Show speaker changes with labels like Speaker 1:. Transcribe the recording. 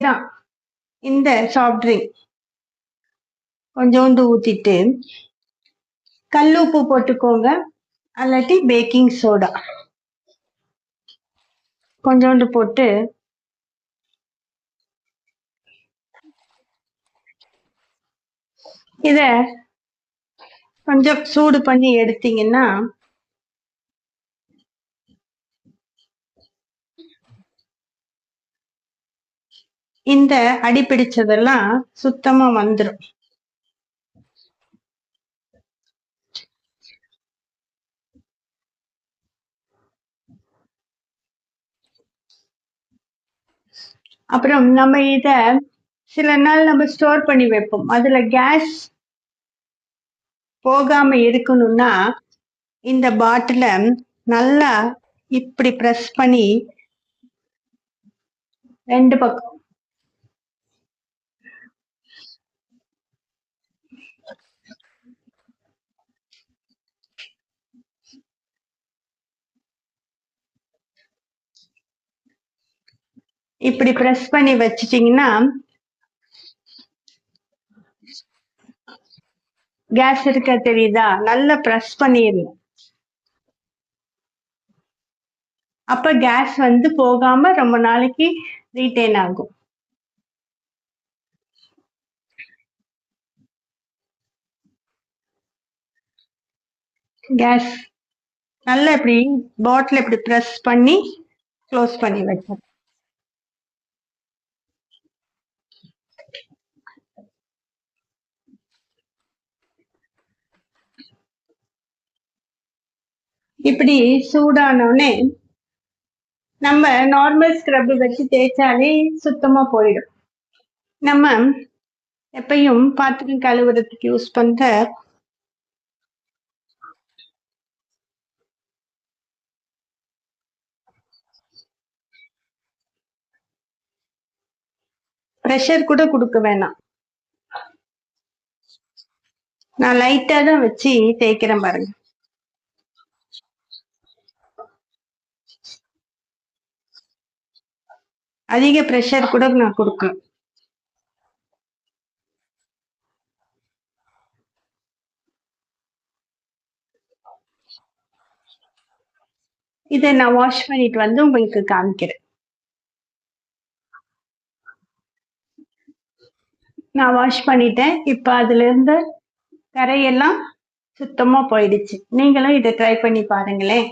Speaker 1: தான் இந்த soft drink கொஞ்சோண்டு ஊத்திட்டு கல் உப்பு போட்டுக்கோங்க. அல்லாட்டி பேக்கிங் சோடா கொஞ்சோண்டு போட்டு இத கொஞ்சம் சூடு பண்ணி எடுத்தீங்கன்னா இந்த அடி பிடிச்சதெல்லாம் சுத்தமா வந்துடும் அப்புறம் நம்ம இத சில நாள் நம்ம ஸ்டோர் பண்ணி வைப்போம். அதுல கேஸ் போகாம இருக்கணும்னா இந்த பாட்டில நல்லா இப்படி ப்ரெஸ் பண்ணி ரெண்டு பக்கம் இப்படி பிரஸ் பண்ணி வச்சிட்டீங்கன்னா கேஸ் இருக்க தெரியுதா? நல்லா பிரஸ் பண்ணிடணும் அப்ப கேஸ் வந்து போகாம ரொம்ப நாளைக்கு ரீட்டைன் ஆகும். கேஸ் நல்லா இப்படி பாட்டில் இப்படி ப்ரெஸ் பண்ணி க்ளோஸ் பண்ணி வச்சேன் இப்படி சூடானோடனே நம்ம நார்மல் ஸ்க்ரப் வச்சு தேய்ச்சாலே சுத்தமா போயிடும். நம்ம எப்பயும் பாத்திரம் கழுவுறதுக்கு யூஸ் பண்ற ப்ரெஷர் கூட கொடுக்க வேணாம். நான் லைட்டா தான் வச்சு தேய்க்கிறேன் பாருங்க. அதிக ப்ரெஷர் கூட நான் கொடுக்கல இதை நான் வாஷ் பண்ணிட்டு வந்து உங்களுக்கு காமிக்கிறேன். நான் வாஷ் பண்ணிட்டேன். இப்போ அதுல இருந்து கரையெல்லாம் சுத்தமா போயிடுச்சு. நீங்களும் இதை ட்ரை பண்ணி பாருங்களேன்.